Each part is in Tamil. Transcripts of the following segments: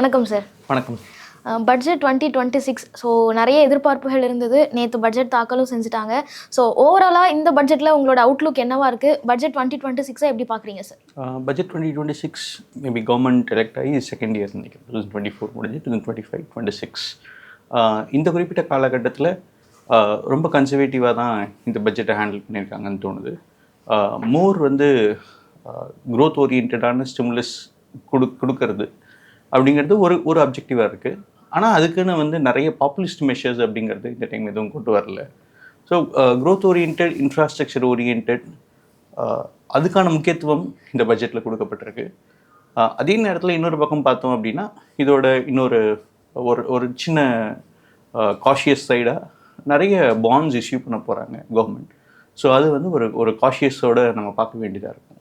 வணக்கம் சார் வணக்கம். Budget twenty twenty six so நிறைய எதிர்பார்ப்புகள் இருந்தது. நேற்று பட்ஜெட் தாக்கலும் செஞ்சுட்டாங்க. ஸோ ஓவராலாக இந்த பட்ஜெட்டில் உங்களோட அவுட்லுக் என்னவா இருக்குது பட்ஜெட் டுவெண்ட்டி டுவெண்ட்டி சிக்ஸை எப்படி பார்க்குறீங்க sir budget twenty twenty six maybe government elect ஆகி செகண்ட் இயர் நினைக்கிறேன். டூ தௌசண்ட் டுவெண்ட்டி ஃபோர் முடிஞ்சு two twenty five twenty six இந்த குறிப்பிட்ட காலகட்டத்தில் ரொம்ப கன்சர்வேட்டிவாக தான் இந்த பட்ஜெட்டை ஹேண்டில் பண்ணியிருக்காங்கன்னு தோணுது. மோர் வந்து க்ரோத் ஓரியன்டான ஸ்டிமுலஸ் கொடு கொடுக்கறது. அப்படிங்கிறது ஒரு ஒரு அப்ஜெக்டிவாக இருக்குது ஆனால் அதுக்குன்னு வந்து நிறைய பாப்புலிஸ்ட் மெஷர்ஸ் அப்படிங்கிறது இந்த டைம் எதுவும் கொண்டு வரல. So growth orient infrastructure orient அதுக்கான முக்கியத்துவம் இந்த பட்ஜெட்டில் கொடுக்கப்பட்டிருக்கு. Uh, அதே நேரத்தில் இன்னொரு பக்கம் பார்த்தோம் அப்படின்னா இதோட இன்னொரு ஒரு ஒரு சின்ன uh, காஷியஸ் சைடாக நிறைய பாண்ட்ஸ் இஷ்யூ பண்ண போகிறாங்க கவர்மெண்ட் ஸோ அது வந்து ஒரு ஒரு காஷியஸோட நம்ம பார்க்க வேண்டியதாக இருக்கும்.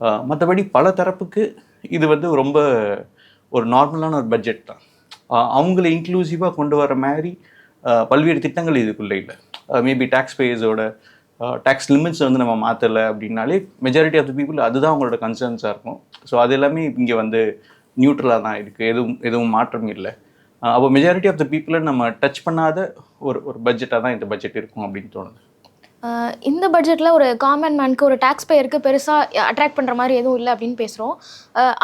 Uh, மற்றபடி பல தரப்புக்கு இது வந்து ரொம்ப ஒரு நார்மலான ஒரு பட்ஜெட் தான். அவங்கள இன்க்ளூசிவாக கொண்டு வர மாதிரி பல்வேறு திட்டங்கள் இதுக்குள்ளே இல்லை. மேபி டேக்ஸ் பேயர்ஸோட டேக்ஸ் லிமிட்ஸ் வந்து நம்ம மாற்றலை அப்படின்னாலே மெஜாரிட்டி ஆஃப் த பீப்புள் அதுதான் அவங்களோட கன்சர்ன்ஸாக இருக்கும். ஸோ அது எல்லாமே இங்கே வந்து நியூட்ரலாக தான் இருக்குது எதுவும் எதுவும் மாற்றம் இல்லை. அப்போ மெஜாரிட்டி ஆஃப் த பீப்புளை நம்ம டச் பண்ணாத ஒரு ஒரு பட்ஜெட்டாக தான் இந்த பட்ஜெட் இருக்கும் அப்படின்னு தோணுது. இந்த பட்ஜெட்டில் ஒரு காமன் மேனுக்கு ஒரு டேக்ஸ் பேயருக்கு பெருசாக அட்ராக்ட் பண்ணுற மாதிரி எதுவும் இல்லை அப்படின்னு பேசுகிறோம்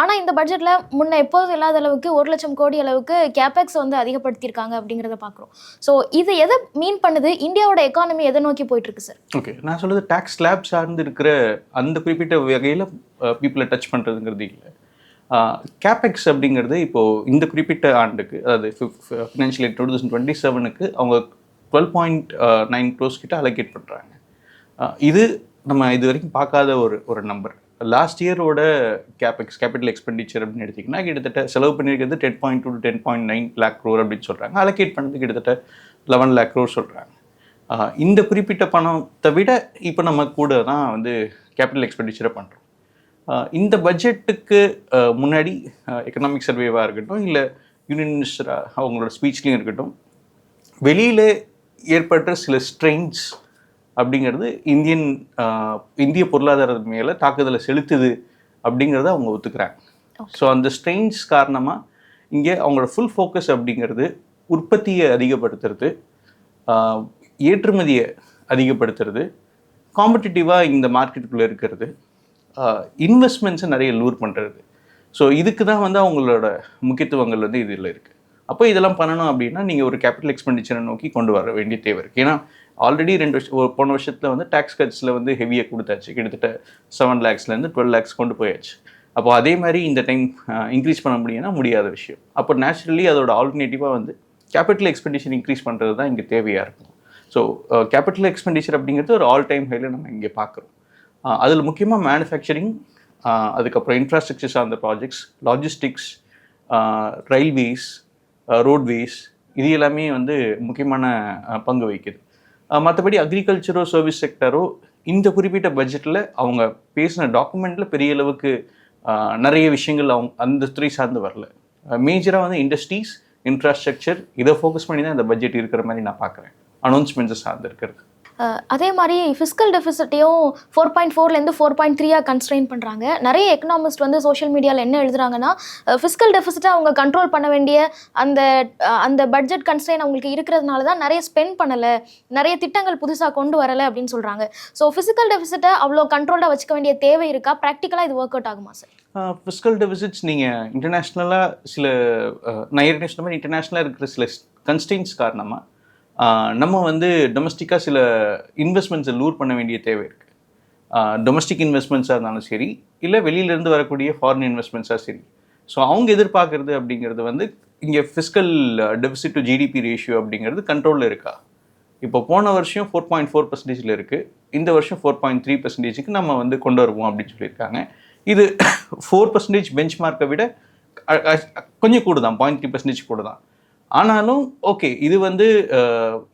ஆனால் இந்த பட்ஜெட்டில் முன்ன எப்போதும் இல்லாத அளவுக்கு ஒரு லட்சம் கோடி அளவுக்கு கேபெக்ஸ் வந்து அதிகப்படுத்தியிருக்காங்க அப்படிங்கிறத பார்க்குறோம் ஸோ இது எதை மீன் பண்ணுது? இந்தியாவோட எக்கானமி எதை நோக்கி போயிட்டுருக்கு சார் ஓகே நான் சொல்கிறது டேக்ஸ் ஸ்லாப் சார்ந்து இருக்கிற அந்த குறிப்பிட்ட வகையில் பீப்புளை டச் பண்ணுறதுங்கிறது இல்லை. கேபெக்ஸ் அப்படிங்கிறது இப்போது இந்த குறிப்பிட்ட ஆண்டுக்கு அதாவது financial year two thousand twenty செவனுக்கு அவங்க டுவெல் பாயிண்ட் நைன் க்ரோஸ் கிட்ட அலோகேட் பண்ணுறாங்க இது நம்ம இது வரைக்கும் பார்க்காத ஒரு ஒரு நம்பர் லாஸ்ட் இயரோட கேபெக்ஸ் கேபிட்டல் எக்ஸ்பெண்டிச்சர் அப்படின்னு எடுத்திங்கன்னா கிட்டத்தட்ட செலவு பண்ணியிருக்கிறது ten point two ten point nine lakh crore அப்படின்னு சொல்கிறாங்க அலோகேட் பண்ணது கிட்டத்தட்ட லெவன் லேக் க்ரோர் சொல்கிறாங்க இந்த குறிப்பிட்ட பணத்தை விட இப்போ நம்ம கூட தான் வந்து கேபிட்டல் எக்ஸ்பெண்டிச்சரை பண்ணுறோம் இந்த பட்ஜெட்டுக்கு முன்னாடி எக்கனாமிக் சர்வேவாக இருக்கட்டும் இல்லை யூனியன் மினிஸ்டராக அவங்களோட ஸ்பீச்லேயும் இருக்கட்டும் வெளியில் ஏற்பட்ட சில ஸ்ட்ரெயின்ஸ் அப்படிங்கிறது இந்தியன் இந்திய பொருளாதாரத்து மேலே தாக்குதலை செலுத்துது அப்படிங்கிறத அவங்க ஒத்துக்கிறாங்க. ஸோ அந்த ஸ்ட்ரெயின்ஸ் காரணமாக இங்கே அவங்களோட ஃபுல் ஃபோக்கஸ் அப்படிங்கிறது உற்பத்தியை அதிகப்படுத்துறது ஏற்றுமதியை அதிகப்படுத்துறது காம்படிட்டிவாக இந்த மார்க்கெட்டுக்குள்ளே இருக்கிறது இன்வெஸ்ட்மெண்ட்ஸை நிறைய லூர் பண்ணுறது ஸோ இதுக்கு தான் வந்து அவங்களோட முக்கியத்துவங்கள் வந்து இதில் இருக்குது அப்போ இதெல்லாம் பண்ணணும் அப்படின்னா நீங்கள் ஒரு கேபிட்டல் எக்ஸ்பெண்டிச்சரை நோக்கி கொண்டு வர வேண்டிய தேவை இருக்குது ஏன்னா ஆல்ரெடி ரெண்டு வருஷம் ஒரு போன வருஷத்தில் வந்து டேக்ஸ் கட்ஸில் வந்து ஹெவியாக கொடுத்தாச்சு. கிட்டத்தட்ட செவன் லேக்ஸ்லேருந்து டுவெல் லேக்ஸ் கொண்டு போயாச்சு. அப்போ அதே மாதிரி இந்த டைம் இன்க்ரீஸ் பண்ண முடியும்னா முடியாத விஷயம். அப்போ நேச்சுரலி அதோட ஆல்டர்னேட்டிவாக வந்து கேபிட்டல் எக்ஸ்பெண்டிச்சர் இன்க்ரீஸ் பண்ணுறது தான் இங்கே தேவையாக இருக்கும். ஸோ கேபிட்டல் எக்ஸ்பெண்டிச்சர் அப்படிங்கிறது ஒரு ஆல் டைம் ஹைல நம்ம இங்கே பார்க்குறோம் அதில் முக்கியமாக மேனுஃபேக்சரிங் அதுக்கப்புறம் இன்ஃப்ராஸ்ட்ரக்சர் சார்ந்த ப்ராஜெக்ட்ஸ் லாஜிஸ்டிக்ஸ் ரயில்வேஸ் ரோட்வேஸ் இது எல்லாமே வந்து முக்கியமான பங்கு வகிக்குது. மற்றபடி அக்ரிகல்ச்சரோ சர்வீஸ் செக்டரோ இந்த குறிப்பிட்ட பட்ஜெட்டில் அவங்க பேசின டாக்குமெண்ட்டில் பெரிய அளவுக்கு நிறைய விஷயங்கள் அவங்க அந்த துறை சார்ந்து வரல. மேஜராக வந்து இண்டஸ்ட்ரீஸ் இன்ஃப்ராஸ்ட்ரக்சர் இதை ஃபோக்கஸ் பண்ணி தான் இந்த பட்ஜெட் இருக்கிற மாதிரி நான் பார்க்குறேன். அனௌன்ஸ்மெண்ட்ஸை சார்ந்து இருக்கிறது. அதே மாதிரி ஃபிஸ்கல் டெஃபிசிட்டையும் ஃபோர் பாயிண்ட் ஃபோர்லேருந்து ஃபோர் பாயிண்ட் த்ரீயாக கன்ஸ்ட்ரெயின் பண்ணுறாங்க நிறைய எக்கனாமிஸ்ட் வந்து சோஷியல் மீடியாவில் என்ன எழுதுறாங்கன்னா ஃபிஸ்கல் டெஃபிசிட்டை அவங்க கண்ட்ரோல் பண்ண வேண்டிய அந்த அந்த பட்ஜெட் கன்ஸ்ட்ரெயின் அவங்களுக்கு இருக்கிறதுனால தான் நிறைய ஸ்பெண்ட் பண்ணலை நிறைய திட்டங்கள் புதுசாக கொண்டு வரலை அப்படின்னு சொல்கிறாங்க ஸோ ஃபிசிக்கல் டெஃபிசிட்டை அவ்வளோ கண்ட்ரோல்டாக வச்சுக்க வேண்டிய தேவை இருக்கா? ப்ராக்டிக்கலாக இது ஒர்க் அவுட் ஆகுமா சார் ஃபிஸ்கல் டெபிசிட்ஸ் நீங்கள் இன்டர்நேஷ்னலாக சில அஹ், நான் ஏற்கனவே சொன்ன மாதிரி இன்டர்நேஷ்னலாக இருக்கிற சில கன்ஸ்டெயின்ஸ் காரணமாக நம்ம வந்து டொமஸ்டிக்காக சில இன்வெஸ்ட்மெண்ட்ஸை லூர் பண்ண வேண்டிய தேவை இருக்குது டொமஸ்டிக் இன்வெஸ்ட்மெண்ட்ஸாக இருந்தாலும் சரி இல்லை வெளியிலேருந்து வரக்கூடிய ஃபாரின் இன்வெஸ்ட்மெண்ட்ஸாக சரி. ஸோ அவங்க எதிர்பார்க்குறது அப்படிங்கிறது வந்து இங்கே fiscal deficit to GDP ratio அப்படிங்கிறது கண்ட்ரோலில் இருக்கா? இப்போ போன வருஷம் ஃபோர் பாயிண்ட் ஃபோர் பர்சன்டேஜில் இருக்குது இந்த வருஷம் ஃபோர் பாயிண்ட் த்ரீ பர்சன்டேஜுக்கு நம்ம வந்து கொண்டு வருவோம் அப்படின்னு சொல்லியிருக்காங்க. இது ஃபோர் பர்சன்டேஜ் பெஞ்ச் மார்க்கை விட கொஞ்சம் கூட தான் பாயிண்ட் த்ரீ பர்சன்டேஜ் கூட தான். ஆனாலும் ஓகே இது வந்து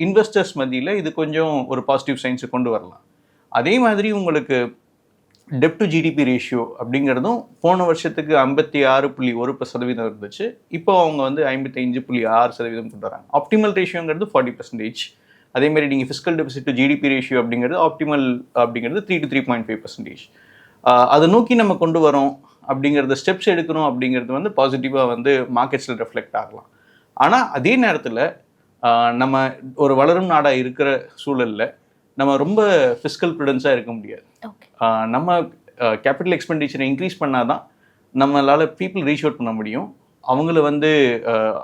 இன்வெஸ்டர்ஸ் மத்தியில் இது கொஞ்சம் ஒரு பாசிட்டிவ் சைன்ஸை கொண்டு வரலாம். அதே மாதிரி உங்களுக்கு டெப் டு ஜிடிபி ரேஷியோ அப்படிங்கிறதும் போன வருஷத்துக்கு ஐம்பத்தி ஆறு புள்ளி ஒரு சதவீதம் இருந்துச்சு. இப்போ அவங்க வந்து ஐம்பத்தஞ்சு புள்ளி ஆறு சதவீதம் கொண்டு வராங்க. ஆப்டிமல் ரேஷியோங்கிறது ஃபார்ட்டி பர்சன்டேஜ் அதே மாதிரி நீங்கள் fiscal deficit to GDP ratio அப்படிங்கிறது ஆப்டிமல் அப்படிங்கிறது three to three point five percentage அதை நோக்கி நம்ம கொண்டு வரோம் அப்படிங்கிறத ஸ்டெப்ஸ் எடுக்கணும் அப்படிங்கிறது வந்து பாசிட்டிவாக வந்து மார்க்கெட்ஸில் ரெஃப்ளெக்ட் ஆகலாம். ஆனால் அதே நேரத்தில் நம்ம ஒரு வளரும் நாடாக இருக்கிற சூழலில் நம்ம ரொம்ப ஃபிஸ்கல் ப்ரிடன்ஸாக இருக்க முடியாது. நம்ம கேபிட்டல் எக்ஸ்பெண்டிச்சரை இன்க்ரீஸ் பண்ணாதான் நம்மளால் பீப்புள் ரீச் அவுட் பண்ண முடியும். அவங்கள வந்து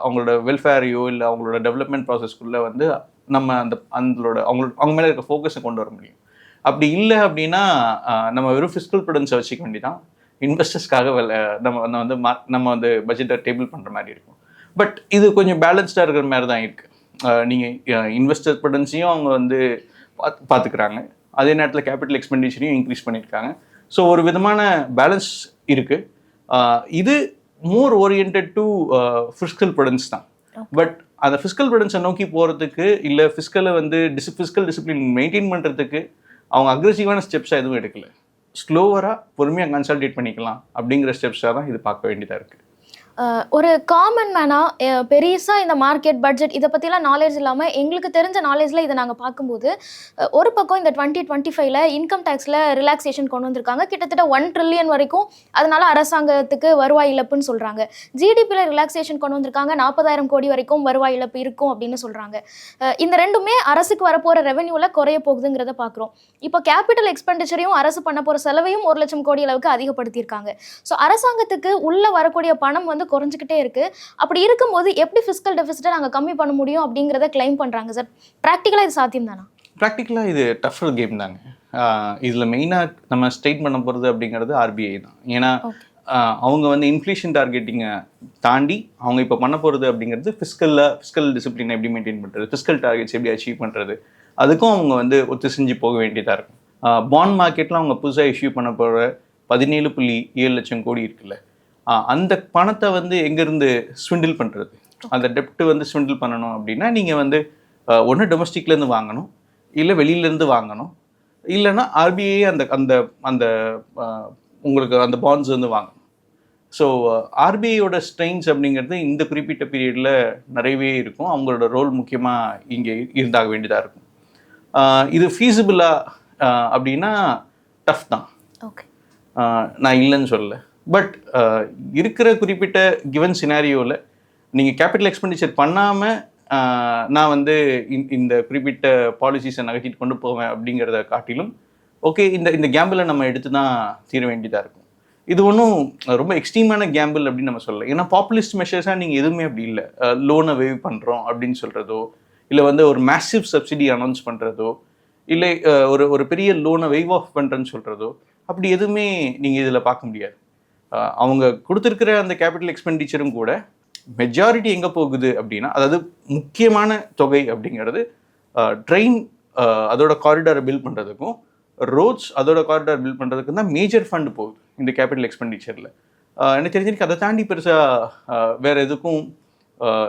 அவங்களோட வெல்ஃபேரையோ இல்லை அவங்களோட டெவலப்மெண்ட் ப்ராசஸ்க்குள்ளே வந்து நம்ம அந்த அவங்களோட அவங்களோட அவங்க மேலே இருக்க ஃபோக்கஸை கொண்டு வர முடியும். அப்படி இல்லை அப்படின்னா நம்ம வெறும் ஃபிஸ்கல் ப்ரிடன்ஸை வச்சுக்க வேண்டியதான் இன்வெஸ்டர்ஸ்க்காக நம்ம வந்து நம்ம வந்து பட்ஜெட்டை டேபிள் பண்ணுற மாதிரி இருக்கும். பட் இது கொஞ்சம் பேலன்ஸ்டாக இருக்கிற மாதிரி தான் இருக்குது நீங்கள் இன்வெஸ்டர் ப்ரிடன்ஸையும் அவங்க வந்து பார்த்து பார்த்துக்கிறாங்க அதே நேரத்தில் கேபிட்டல் எக்ஸ்பெண்டிச்சரையும் இன்க்ரீஸ் பண்ணியிருக்காங்க ஸோ ஒரு விதமான பேலன்ஸ் இருக்குது இது more orient to fiscal prudence தான். பட் அந்த ஃபிஸ்கல் ப்ரிடன்ஸை நோக்கி போகிறதுக்கு இல்லை ஃபிஸ்கலை வந்து டிசி ஃபிஸ்கல் டிசிப்ளின் மெயின்டைன் பண்ணுறதுக்கு அவங்க அக்ரெசிவான ஸ்டெப்ஸாக எதுவும் எடுக்கல. ஸ்லோவராக பொறுமையாக கன்சல்டேட் பண்ணிக்கலாம் அப்படிங்கிற ஸ்டெப்ஸாக தான் இது பார்க்க வேண்டியதாக இருக்குது ஒரு காமன் மேனாக பெருசாக இந்த மார்க்கெட் பட்ஜெட் இதை பற்றிலாம் நாலேஜ் இல்லாமல் எங்களுக்கு தெரிஞ்ச நாலேஜில் இதை நாங்கள் பார்க்கும்போது ஒரு பக்கம் இந்த டுவெண்ட்டி டுவெண்ட்டி ஃபைவ்ல இன்கம் டேக்ஸில் ரிலாக்ஸேஷன் கொண்டு வந்திருக்காங்க. கிட்டத்தட்ட ஒன் ட்ரில்லியன் வரைக்கும் அதனால் அரசாங்கத்துக்கு வருவாய் இழப்புன்னு சொல்கிறாங்க ஜிடிபியில் ரிலாக்ஸேஷன் கொண்டு வந்திருக்காங்க. நாற்பதாயிரம் கோடி வரைக்கும் வருவாய் இழப்பு இருக்கும் அப்படின்னு சொல்கிறாங்க இந்த ரெண்டுமே அரசுக்கு வரப்போகிற ரெவென்யூவில் குறைய போகுதுங்கிறத பார்க்குறோம். இப்போ கேபிட்டல் எக்ஸ்பெண்டிச்சரையும் அரசு பண்ண போகிற செலவையும் ஒரு லட்சம் கோடி அளவுக்கு அதிகப்படுத்தியிருக்காங்க. ஸோ அரசாங்கத்துக்கு உள்ளே வரக்கூடிய பணம் வந்து குறைஞ்சிக்கிட்டே இருக்கு. அப்படி இருக்கும்போது எப்படி ஃபிஸ்கல் டெபிசிட்டை நாங்கள் கம்மி பண்ண முடியும் அப்படிங்கிறத கிளைம் பண்றாங்க சார் ப்ராக்டிக்கலாக இது சாத்தியம் தானா? ப்ராக்டிக்கலாக இது டஃபர் கேம் தாங்க. இதில் மெயினாக நம்ம ஸ்டேட் பண்ண போகிறது அப்படிங்கிறது ஆர்பிஐ தான். ஏன்னா அவங்க வந்து இன்ஃப்ளேஷன் டார்கெட்டிங்கை தாண்டி அவங்க இப்போ பண்ண போகிறது அப்படிங்கிறது ஃபிஸ்கலில் ஃபிஸ்கல் டிசிப்ளினை எப்படி மெயின்டைன் பண்ணுறது ஃபிஸ்கல் டார்கெட்ஸ் எப்படி அச்சீவ் பண்ணுறது அதுக்கும் அவங்க வந்து ஒத்து செஞ்சு போக வேண்டியதாக இருக்கும். பாண்ட் மார்க்கெட்டில் அவங்க புதுசாக இஷ்யூ பண்ண போகிற பதினேழு புள்ளி ஏழு லட்சம் கோடி இருக்குல்ல. அந்த பணத்தை வந்து எங்கேருந்து ஸ்விண்டில் பண்ணுறது அந்த டெப்ட் வந்து ஸ்விண்டில் பண்ணணும் அப்படின்னா நீங்கள் வந்து ஒன்று டொமஸ்டிக்லேருந்து வாங்கணும் இல்லை வெளியிலேருந்து வாங்கணும் இல்லைன்னா ஆர்பிஐ அந்த அந்த அந்த உங்களுக்கு அந்த பாண்ட்ஸ் வந்து வாங்கணும். ஸோ ஆர்பிஐயோட ஸ்ட்ரெயின்ஸ் அப்படிங்கிறது இந்த குறிப்பிட்ட பீரியடில் நிறையவே இருக்கும். அவங்களோட ரோல் முக்கியமாக இங்கே இருந்தாக வேண்டியதாக இருக்கும். இது ஃபீஸிபிளாக அப்படின்னா டஃப் தான். ஓகே நான் இல்லைன்னு சொல்லல. பட் uh, இருக்கிற குறிப்பிட்ட கிவன் சினாரியோவில் நீங்கள் கேபிட்டல் எக்ஸ்பெண்டிச்சர் பண்ணாமல் நான் வந்து இந்த- குறிப்பிட்ட பாலிசிஸை நகர்த்திட்டு கொண்டு போவேன் அப்படிங்கிறத காட்டிலும் ஓகே இந்த இந்த கேம்பிளை நம்ம எடுத்து தான் தீர வேண்டியதாக இருக்கும். இது ஒன்றும் ரொம்ப எக்ஸ்ட்ரீமான கேம்பிள் அப்படின்னு நம்ம சொல்லல. ஏன்னா பாப்புலிஸ்ட் மெஷர்ஸாக நீங்கள் எதுவுமே அப்படி இல்லை. லோனை வேவ் பண்ணுறோம் அப்படின்னு சொல்கிறதோ இல்லை வந்து ஒரு மேசிவ் சப்சிடி அனௌன்ஸ் பண்ணுறதோ இல்லை ஒரு ஒரு பெரிய லோனை வெய்வ் ஆஃப் பண்ணுறேன்னு சொல்கிறதோ அப்படி எதுவுமே நீங்கள் இதில் பார்க்க முடியாது. அவங்க கொடுத்துருக்கிற அந்த கேபிட்டல் எக்ஸ்பெண்டிச்சரும் கூட மெஜாரிட்டி எங்கே போகுது அப்படின்னா அதாவது முக்கியமான தொகை அப்படிங்கிறது ட்ரெயின் அதோட காரிடாரை பில்ட் பண்ணுறதுக்கும் ரோட்ஸ் அதோட காரிடார் பில்ட் பண்ணுறதுக்கும் தான் மேஜர் ஃபண்ட் போகுது இந்த கேபிட்டல் எக்ஸ்பெண்டிச்சரில் எனக்கு தெரிஞ்சிருக்கு அதை தாண்டி பெருசாக வேறு எதுக்கும்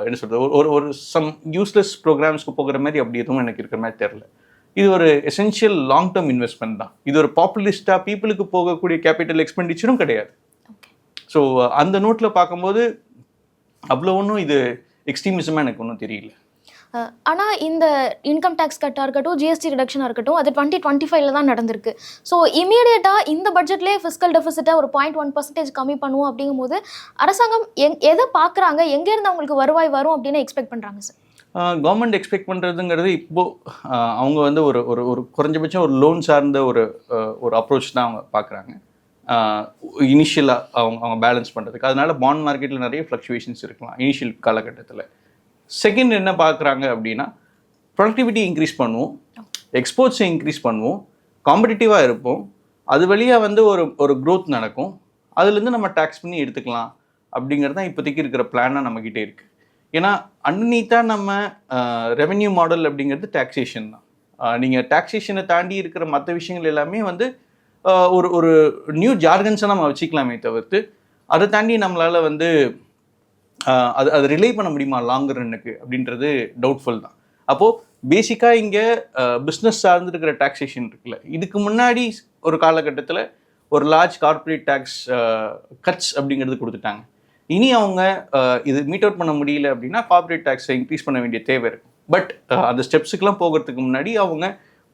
என்ன சொல்கிறது ஒரு ஒரு சம் யூஸ்லெஸ் ப்ரோக்ராம்ஸ்க்கு போகிற மாதிரி அப்படி எதுவும் எனக்கு இருக்கிற மாதிரி தெரில இது ஒரு எசென்ஷியல் லாங் டேர்ம் இன்வெஸ்ட்மெண்ட் தான். இது ஒரு பாப்புலிஸ்டாக பீப்புளுக்கு போகக்கூடிய கேபிட்டல் எக்ஸ்பெண்டிச்சரும் கிடையாது. ஸோ அந்த நோட்டில் பார்க்கும்போது அவ்வளோ ஒன்றும் இது எக்ஸ்ட்ரீமிசமாக எனக்கு ஒன்றும் தெரியல. ஆனால் இந்த இன்கம் டேக்ஸ் கட்டாக இருக்கட்டும் ஜிஎஸ்டி ரிடக்ஷனாக இருக்கட்டும் அது டுவெண்ட்டி டுவெண்ட்டி ஃபைவ்ல தான் நடந்திருக்கு. ஸோ இமீடியட்டாக இந்த பட்ஜெட்லேயே ஃபிஸ்கல் டெபிசிட்டை ஒரு பாயிண்ட் ஒன் பர்சன்டேஜ் கம்மி பண்ணுவோம் அப்படிங்கும்போது அரசாங்கம் எங் எதை பார்க்குறாங்க? எங்கேருந்து அவங்களுக்கு வருவாய் வரும் அப்படின்னு எக்ஸ்பெக்ட் பண்ணுறாங்க சார் கவர்மெண்ட் எக்ஸ்பெக்ட் பண்ணுறதுங்கிறது இப்போ ஆஹ் அவங்க வந்து ஒரு ஒரு ஒரு குறைஞ்சபட்சம் ஒரு லோன் சார்ந்த ஒரு ஒரு அப்ரோச் தான் அவங்க பார்க்குறாங்க. இனிஷியலாக அவங்க அவங்க பேலன்ஸ் பண்ணுறதுக்கு அதனால பாண்ட் மார்க்கெட்டில் நிறைய ஃப்ளக்சுவேஷன்ஸ் இருக்கலாம் இனிஷியல் காலகட்டத்தில். செகண்ட் என்ன பார்க்குறாங்க அப்படின்னா ப்ரொடக்டிவிட்டி இன்க்ரீஸ் பண்ணுவோம் எக்ஸ்போர்ட்ஸை இன்க்ரீஸ் பண்ணுவோம் காம்படிட்டிவாக இருப்போம். அது வழியாக வந்து ஒரு ஒரு க்ரோத் நடக்கும். அதுலேருந்து நம்ம டேக்ஸ் பண்ணி எடுத்துக்கலாம் அப்படிங்கிறது தான் இப்போதைக்கு இருக்கிற பிளானாக நம்மக்கிட்ட இருக்குது ஏன்னா அண்டர்நீத்தாக நம்ம ரெவென்யூ மாடல் அப்படிங்கிறது டேக்ஸேஷன் தான். நீங்கள் டேக்ஸேஷனை தாண்டி இருக்கிற மற்ற விஷயங்கள் எல்லாமே வந்து ஒரு ஒரு நியூ ஜார்கன்ஸை நம்ம வச்சுக்கலாமே தவிர்த்து அதை தாண்டி நம்மளால் வந்து அது அது ரிலே பண்ண முடியுமா லாங் ரன்னுக்கு அப்படின்றது டவுட்ஃபுல் தான். அப்போது பேசிக்காக இங்கே பிஸ்னஸ் சார்ந்து இருக்கிற டாக்ஸேஷன் இருக்குல்ல இதுக்கு முன்னாடி ஒரு காலகட்டத்தில் ஒரு லார்ஜ் கார்ப்பரேட் டேக்ஸ் கட்ஸ் அப்படிங்கிறது கொடுத்துட்டாங்க. இனி அவங்க இது மீட் அவுட் பண்ண முடியல அப்படின்னா கார்ப்பரேட் டேக்ஸை இன்க்ரீஸ் பண்ண வேண்டிய தேவை இருக்கும். பட் அந்த ஸ்டெப்ஸுக்கெலாம் போகிறதுக்கு முன்னாடி அவங்க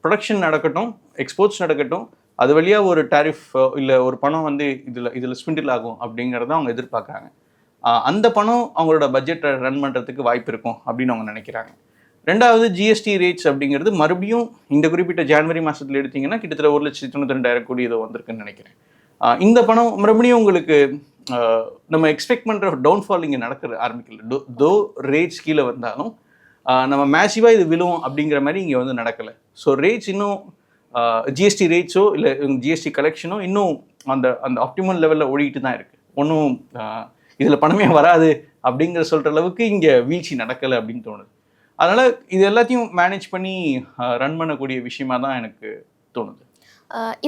ப்ரொடக்ஷன் நடக்கட்டும் எக்ஸ்போர்ட்ஸ் நடக்கட்டும் அது வழியாக ஒரு டேரிஃப் இல்லை ஒரு பணம் வந்து இதில் இதில் ஸ்பிண்டில் ஆகும் அப்படிங்கிறத அவங்க எதிர்பார்க்குறாங்க. அந்த பணம் அவங்களோட பட்ஜெட்டை ரன் பண்ணுறதுக்கு வாய்ப்பு இருக்கும் அப்படின்னு அவங்க நினைக்கிறாங்க. ரெண்டாவது ஜிஎஸ்டி ரேட்ஸ் அப்படிங்கிறது மறுபடியும் இந்த குறிப்பிட்ட ஜான்வரி மாதத்தில் எடுத்திங்கன்னா கிட்டத்தட்ட ஒரு லட்சத்தி தொண்ணூற்றி ரெண்டாயிரம் கோடி ஏதோ வந்திருக்குன்னு நினைக்கிறேன். இந்த பணம் மறுபடியும் உங்களுக்கு நம்ம எக்ஸ்பெக்ட் பண்ணுற டவுன்ஃபால் இங்கே நடக்கிற ஆரம்பிக்கல. டோ தோ ரேட்ஸ் கீழே வந்தாலும் நம்ம மேசிவாக இது விழும் அப்படிங்கிற மாதிரி இங்கே வந்து நடக்கலை. ஸோ ரேட்ஸ் இன்னும் ஜிஎஸ்டி ரேட்ஸோ இல்லை ஜிஎஸ்டி கலெக்ஷனோ இன்னும் அந்த அந்த ஆப்டிமல் லெவலில் ஓடிட்டு தான் இருக்குது ஒன்றும் இதில் பணமே வராது அப்படிங்கிற சொல்கிற அளவுக்கு இங்கே வீழ்ச்சி நடக்கலை அப்படின்னு தோணுது. அதனால் இது எல்லாத்தையும் மேனேஜ் பண்ணி ரன் பண்ணக்கூடிய விஷயமா தான் எனக்கு தோணுது.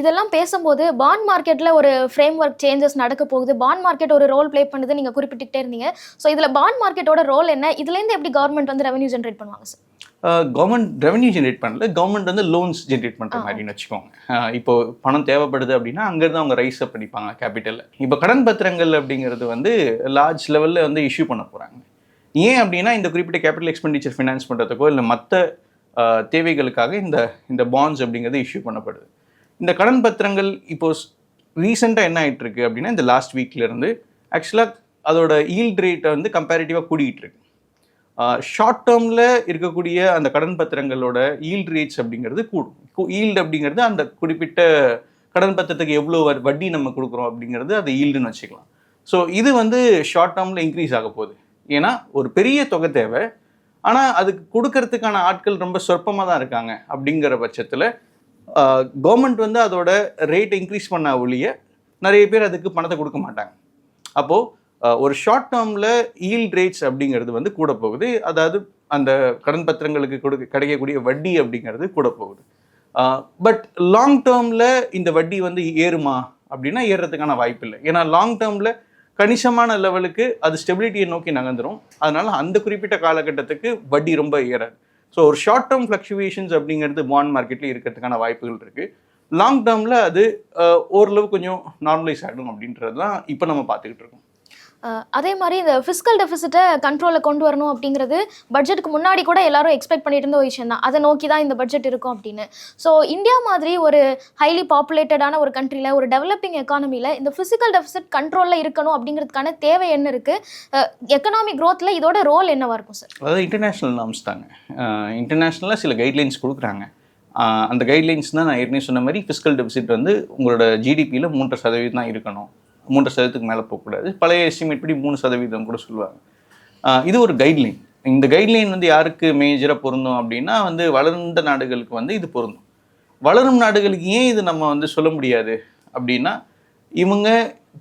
இதெல்லாம் பேசும்போது பாண்ட் மார்க்கெட்டில் ஒரு ஃப்ரேம் ஒர்க் சேஞ்சஸ் நடக்க போகுது. பாண்ட் மார்க்கெட் ஒரு ரோல் ப்ளே பண்ணுது நீங்கள் குறிப்பிட்டுக்கிட்டே இருந்தீங்க. ஸோ இதில் பாண்ட் மார்க்கெட்டோட ரோல் என்ன? இதுலேருந்து எப்படி கவர்மெண்ட் வந்து ரெவன்யூ ஜென்ரேட் பண்ணுவாங்க சார் கவர்மெண்ட் ரெவன்யூ ஜென்ரேட் பண்ணல. கவர்மெண்ட் வந்து லோன்ஸ் ஜென்ரேட் பண்ணுற மாதிரின்னு வச்சுக்கோங்க. இப்போ பணம் தேவைப்படுது அப்படின்னா அங்கேருந்து அவங்க ரைஸ் அப் பண்ணிப்பாங்க கேபிட்டலில் இப்போ கடன் பத்திரங்கள் அப்படிங்கிறது வந்து லார்ஜ் லெவலில் வந்து இஷ்யூ பண்ண போகிறாங்க ஏன் அப்படின்னா இந்த குறிப்பிட்ட கேபிட்டல் எக்ஸ்பெண்டிச்சர் ஃபினான்ஸ் பண்ணுறதுக்கோ இல்லை மற்ற தேவைகளுக்காக இந்த இந்த பாண்ட்ஸ் அப்படிங்கிறது இஷ்யூ பண்ணப்படுது. இந்த கடன் பத்திரங்கள் இப்போ ரீசெண்டாக என்ன ஆகிட்டு இருக்கு அப்படின்னா இந்த லாஸ்ட் வீக்லேருந்து ஆக்சுவலாக அதோட ஈல்ட் ரேட்டை வந்து கம்பேரிட்டிவாக கூடிகிட்டு இருக்கு ஷார்ட் டேர்மில் இருக்கக்கூடிய அந்த கடன் பத்திரங்களோட ஈல்ட் ரேட்ஸ் அப்படிங்கிறது கூடும் ஈல்டு அப்படிங்கிறது அந்த குறிப்பிட்ட கடன் பத்திரத்துக்கு எவ்வளோ வட்டி நம்ம கொடுக்குறோம் அப்படிங்கிறது அதை ஈல்டுன்னு வச்சுக்கலாம். ஸோ இது வந்து ஷார்ட் டேர்மில் இன்க்ரீஸ் ஆக போகுது. ஏன்னா ஒரு பெரிய தொகை தேவை. ஆனால் அதுக்கு கொடுக்கறதுக்கான ஆட்கள் ரொம்ப சொற்பமாக தான் இருக்காங்க அப்படிங்கிற பட்சத்தில் கவர்மெண்ட் வந்து அதோட ரேட் இன்க்ரீஸ் பண்ண ஒழிய நிறைய பேர் அதுக்கு பணத்தை கொடுக்க மாட்டாங்க. அப்போது ஒரு ஷார்ட் டேர்மில் ஈல்ட் ரேட்ஸ் அப்படிங்கிறது வந்து கூட போகுது. அதாவது அந்த கடன் பத்திரங்களுக்கு கொடுக்க கிடைக்கக்கூடிய வட்டி அப்படிங்கிறது கூட போகுது. பட் லாங் டேர்மில் இந்த வட்டி வந்து ஏறுமா அப்படின்னா ஏறுறதுக்கான வாய்ப்பு இல்லை. ஏன்னா லாங் டேர்மில் கணிசமான லெவலுக்கு அது ஸ்டெபிலிட்டியை நோக்கி நகர்ந்துடும் அதனால் அந்த குறிப்பிட்ட காலகட்டத்துக்கு வட்டி ரொம்ப ஏறாது. ஸோ ஒரு ஷார்ட் டேர்ம் ஃப்ளக்சுவேஷன்ஸ் அப்படிங்கிறது பாண்ட் மார்க்கெட்டில் இருக்கிறதுக்கான வாய்ப்புகள் இருக்குது லாங் டேர்மில் அது ஓரளவு கொஞ்சம் நார்மலைஸ் ஆகிடும் அப்படின்றது தான் இப்போ நம்ம பார்த்துக்கிட்டு இருக்கோம். அதே மாதிரி இந்த ஃபிஸ்கல் டெஃபிசிட்டை கண்ட்ரோலில் கொண்டு வரணும் அப்படிங்கிறது பட்ஜெட்டுக்கு முன்னாடி கூட எல்லாரும் எக்ஸ்பெக்ட் பண்ணிட்டு இருந்த ஒரு விஷயம் தான். அதை நோக்கி தான் இந்த பட்ஜெட் இருக்கும் அப்படின்னு. ஸோ இந்தியா மாதிரி ஒரு ஹைலி பாப்புலேட்டடான ஒரு கண்ட்ரியில் ஒரு டெவலப்பிங் எக்கானமியில் இந்த ஃபிசிக்கல் டெஃபிசிட் கண்ட்ரோலில் இருக்கணும் அப்படிங்கிறதுக்கான தேவை என்ன இருக்குது எக்கனாமிக் க்ரோத்தில் இதோட ரோல் என்னவாக இருக்கும் சார் அதாவது இன்டர்நேஷ்னல் நார்ம்ஸ் தாங்க. இன்டர்நேஷ்னலாக சில கைட்லைன்ஸ் கொடுக்குறாங்க. அந்த கைட்லைன்ஸ் தான் நான் ஏற்கனவே சொன்ன மாதிரி ஃபிஸ்கல் டெபிசிட் வந்து உங்களோட ஜிடிபியில் மூன்று சதவீதம் தான் இருக்கணும். மூன்று சதவீதத்துக்கு மேலே போகக்கூடாது பழைய எஸ்டிமேட் படி மூணு சதவீதம் கூட சொல்லுவாங்க. இது ஒரு கைட்லைன் இந்த கைட்லைன் வந்து யாருக்கு மேஜராக பொருந்தும் அப்படின்னா வந்து வளர்ந்த நாடுகளுக்கு வந்து இது பொருந்தும். வளரும் நாடுகளுக்கு ஏன் இது நம்ம வந்து சொல்ல முடியாது அப்படின்னா இவங்க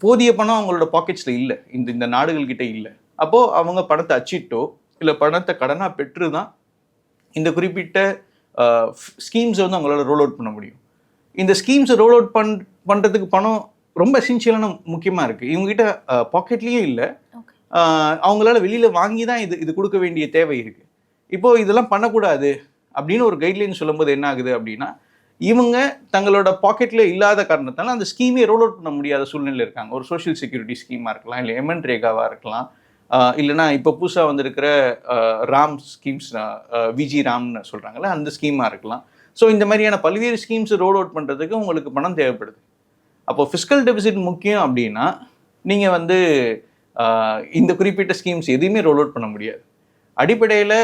போதிய பணம் அவங்களோட பாக்கெட்ஸில் இல்லை. இந்த இந்த நாடுகள்கிட்ட இல்லை. அப்போது அவங்க பணத்தை அச்சிட்டோ இல்லை பணத்தை கடனாக பெற்று தான் இந்த குறிப்பிட்ட ஸ்கீம்ஸை வந்து அவங்களால ரோல் அவுட் பண்ண முடியும். இந்த ஸ்கீம்ஸை ரோல் அவுட் பண் பண்ணுறதுக்கு பணம் ரொம்ப எசென்ஷியலான முக்கியமாக இருக்குது இவங்ககிட்ட பாக்கெட்லேயும் இல்லை. அவங்களால வெளியில் வாங்கி தான் இது இது கொடுக்க வேண்டிய தேவை இருக்குது இப்போ இதெல்லாம் பண்ணக்கூடாது அப்படின்னு ஒரு கைட்லைன் சொல்லும்போது என்ன ஆகுது அப்படின்னா இவங்க தங்களோட பாக்கெட்டில் இல்லாத காரணத்தால அந்த ஸ்கீமே ரோல் அவுட் பண்ண முடியாத சூழ்நிலை இருக்காங்க. ஒரு சோஷியல் செக்யூரிட்டி ஸ்கீமாக இருக்கலாம் இல்லை எம்என் ரேகாவாக இருக்கலாம். ஆஹ் இல்லைன்னா இப்போ புதுசாக வந்திருக்கிற ராம் ஸ்கீம்ஸ் விஜி ராம்னு சொல்கிறாங்கல்ல அந்த ஸ்கீமாக இருக்கலாம். ஸோ இந்த மாதிரியான பல்வேறு ஸ்கீம்ஸ் ரோல் அவுட் பண்ணுறதுக்கு உங்களுக்கு பணம் தேவைப்படுது. அப்போ ஃபிஸ்கல் டெபிசிட் முக்கியம் அப்படின்னா நீங்கள் வந்து இந்த குறிப்பிட்ட ஸ்கீம்ஸ் எதையுமே ரோல் அவுட் பண்ண முடியாது. அடிப்படையில்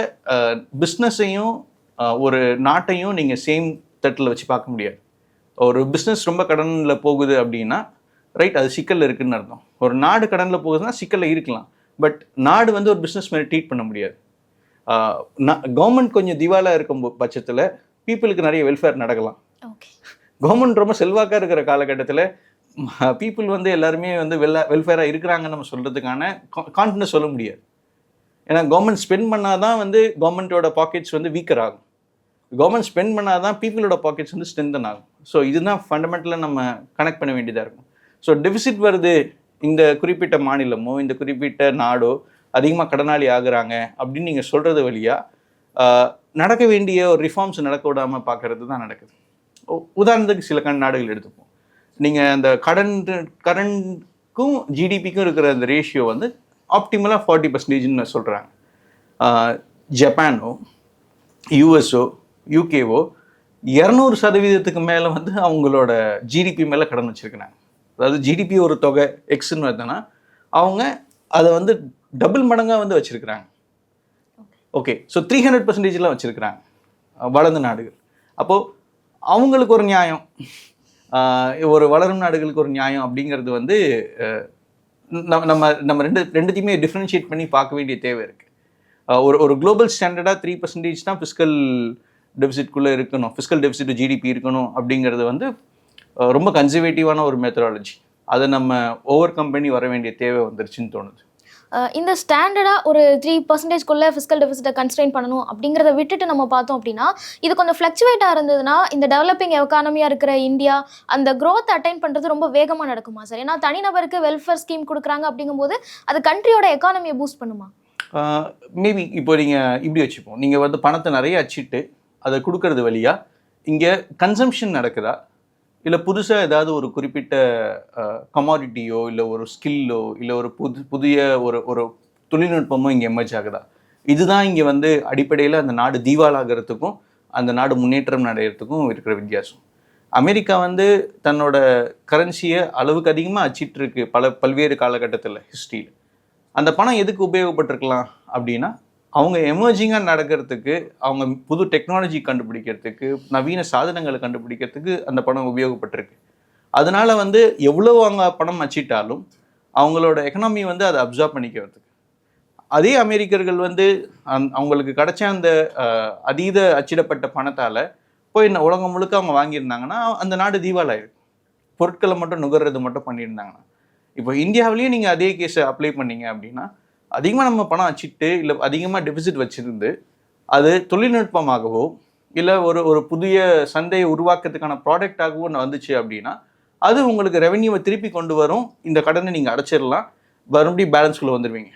பிஸ்னஸையும் ஒரு நாட்டையும் நீங்கள் சேம் தட்டில் வச்சு பார்க்க முடியாது. ஒரு பிஸ்னஸ் ரொம்ப கடனில் போகுது அப்படின்னா ரைட் அது சிக்கலில் இருக்குதுன்னு அர்த்தம். ஒரு நாடு கடனில் போகுதுன்னா சிக்கலில் இருக்கலாம். பட் நாடு வந்து ஒரு பிஸ்னஸ் மாதிரி ட்ரீட் பண்ண முடியாது. கவர்மெண்ட் கொஞ்சம் திவாலாக இருக்கும் பட்சத்தில் பீப்புளுக்கு நிறைய வெல்ஃபேர் நடக்கலாம். ஓகே கவர்மெண்ட் ரொம்ப செல்வாக்காக இருக்கிற காலகட்டத்தில் பீப்புள் வந்து எல்லாருமே வந்து வெல்ல வெல்ஃபேராக இருக்கிறாங்கன்னு நம்ம சொல்கிறதுக்கான கான்ஃபிடன்ஸ் சொல்ல முடியாது. ஏன்னா கவர்மெண்ட் ஸ்பெண்ட் பண்ணால் தான் வந்து கவர்மெண்ட்டோட பாக்கெட்ஸ் வந்து வீக்கர் ஆகும். கவர்மெண்ட் ஸ்பெண்ட் பண்ணால் தான் பீப்புளோட பாக்கெட்ஸ் வந்து ஸ்ட்ரென்தன் ஆகும். ஸோ இதுதான் ஃபண்டமெண்டலாக நம்ம கனெக்ட் பண்ண வேண்டியதாக இருக்கும். ஸோ டெபிசிட் வருது இந்த குறிப்பிட்ட மாநிலமோ இந்த குறிப்பிட்ட நாடோ அதிகமாக கடனாளி ஆகுறாங்க அப்படின்னு நீங்கள் சொல்கிறது வழியாக நடக்க வேண்டிய ஒரு ரிஃபார்ம்ஸ் நடக்க விடாமல் பார்க்கறது தான் நடக்குது. உதாரணத்துக்கு சில கண் நாடுகள் எடுத்துப்போம். நீங்கள் அந்த கடன் கரண்ட்க்கும் ஜிடிபிக்கும் இருக்கிற அந்த ரேஷியோ வந்து ஆப்டிமலாக ஃபார்ட்டி பர்சன்டேஜ்னு சொல்கிறாங்க ஜப்பானோ யூஎஸ்ஓ யூகேவோ இரநூறு சதவீதத்துக்கு மேலே வந்து அவங்களோட ஜிடிபி மேலே கடன் வச்சிருக்கிறாங்க. அதாவது ஜிடிபி ஒரு தொகை எக்ஸ்ன்னு பார்த்தோன்னா அவங்க அதை வந்து டபுள் மடங்காக வந்து வச்சிருக்கிறாங்க. ஓகே ஸோ த்ரீ ஹண்ட்ரட் பர்சன்டேஜ்லாம் வச்சுருக்கிறாங்க வளர்ந்த நாடுகள். அப்போது அவங்களுக்கு ஒரு நியாயம். ஒரு வளரும் நாடுகளுக்கு ஒரு நியாயம் அப்படிங்கிறது வந்து நம்ம நம்ம நம்ம ரெண்டு ரெண்டுத்தையுமே டிஃப்ரென்ஷியேட் பண்ணி பார்க்க வேண்டிய தேவை இருக்குது ஒரு ஒரு குளோபல் ஸ்டாண்டர்டாக த்ரீ பர்சன்டேஜ் தான் ஃபிஸ்கல் டெபிசிட்குள்ளே இருக்கணும். ஃபிஸ்கல் டெபிசிட் ஜிடிபி இருக்கணும் அப்படிங்கிறது வந்து ரொம்ப கன்சர்வேட்டிவான ஒரு மெத்தடாலஜி அதை நம்ம ஓவர் கம் பண்ணி வர வேண்டிய தேவை வந்துருச்சுன்னு தோணுது. இந்த ஸ்டாண்டர்டாக ஒரு த்ரீ பர்சன்டேஜ்குள்ளே ஃபிஸ்கல் டெபிசிட்டை கன்ஸ்ட்ரெயின் பண்ணணும் அப்படிங்கிறத விட்டுட்டு நம்ம பார்த்தோம் அப்படின்னா இது கொஞ்சம் ஃப்ளக்சுவேட்டாக இருந்ததுன்னா இந்த டெவலப்பிங் எக்கானமியாக இருக்கிற இந்தியா அந்த க்ரோத் அட்டைன் பண்ணுறது ரொம்ப வேகமாக நடக்குமா சார்? ஏன்னா தனிநபருக்கு வெல்ஃபேர் ஸ்கீம் கொடுக்குறாங்க அப்படிங்கும்போது அது கண்ட்ரியோட எக்கானமியை பூஸ்ட் பண்ணுமா? மேபி இப்போ நீங்கள் இப்படி வச்சுப்போம். நீங்கள் வந்து பணத்தை நிறைய அச்சிட்டு அதை கொடுக்கறது வழியாக இங்கே கன்சம்ஷன் நடக்குதா? இல்லை புதுசாக ஏதாவது ஒரு குறிப்பிட்ட கமாடிட்டியோ இல்லை ஒரு ஸ்கில்லோ இல்லை ஒரு புது புதிய ஒரு ஒரு தொழில்நுட்பமோ இங்கே எமர்ஜ் ஆகுதா? இதுதான் இங்கே வந்து அடிப்படையில் அந்த நாடு தீவாலாகிறதுக்கும் அந்த நாடு முன்னேற்றம் அடையிறதுக்கும் இருக்கிற வித்தியாசம். அமெரிக்கா வந்து தன்னோட கரன்சியை அளவுக்கு அதிகமாக அச்சிட்டு இருக்கு பல பல்வேறு காலகட்டத்தில் ஹிஸ்ட்ரியில் அந்த பணம் எதுக்கு உபயோகப்பட்டிருக்கலாம் அப்படின்னா அவங்க எமர்ஜிங்காக நடக்கிறதுக்கு அவங்க புது டெக்னாலஜி கண்டுபிடிக்கிறதுக்கு நவீன சாதனங்களை கண்டுபிடிக்கிறதுக்கு அந்த பணம் உபயோகப்பட்டிருக்கு. அதனால வந்து எவ்வளோ அவங்க பணம் அச்சிட்டாலும் அவங்களோட எக்கனாமி வந்து அதை அப்சர்வ் பண்ணிக்கிறதுக்கு. அதே அமெரிக்கர்கள் வந்து அந் அவங்களுக்கு கிடைச்ச அந்த அதீத அச்சிடப்பட்ட பணத்தால் போய் உலகம் முழுக்க அவங்க வாங்கியிருந்தாங்கன்னா அந்த நாடு தீபாவளாயிருக்கும் பொருட்களை மட்டும் நுகர்றது மட்டும் பண்ணியிருந்தாங்கன்னா. இப்போ இந்தியாவிலேயும் நீங்கள் அதே கேஸை அப்ளை பண்ணீங்க அப்படின்னா அதிகமாக நம்ம பணம் அச்சிட்டு இல்லை அதிகமாக டெபிசிட் வச்சிருந்து அது தொழில்நுட்பமாகவோ இல்லை ஒரு ஒரு புதிய சந்தையை உருவாக்குறதுக்கான ப்ராடக்டாகவோ வந்துச்சு அப்படின்னா அது உங்களுக்கு ரெவென்யூவை திருப்பி கொண்டு வரும். இந்த கடனை நீங்கள் அடைச்சிடலாம். மறுபடியும் பேலன்ஸ்குள்ளே வந்துடுவீங்க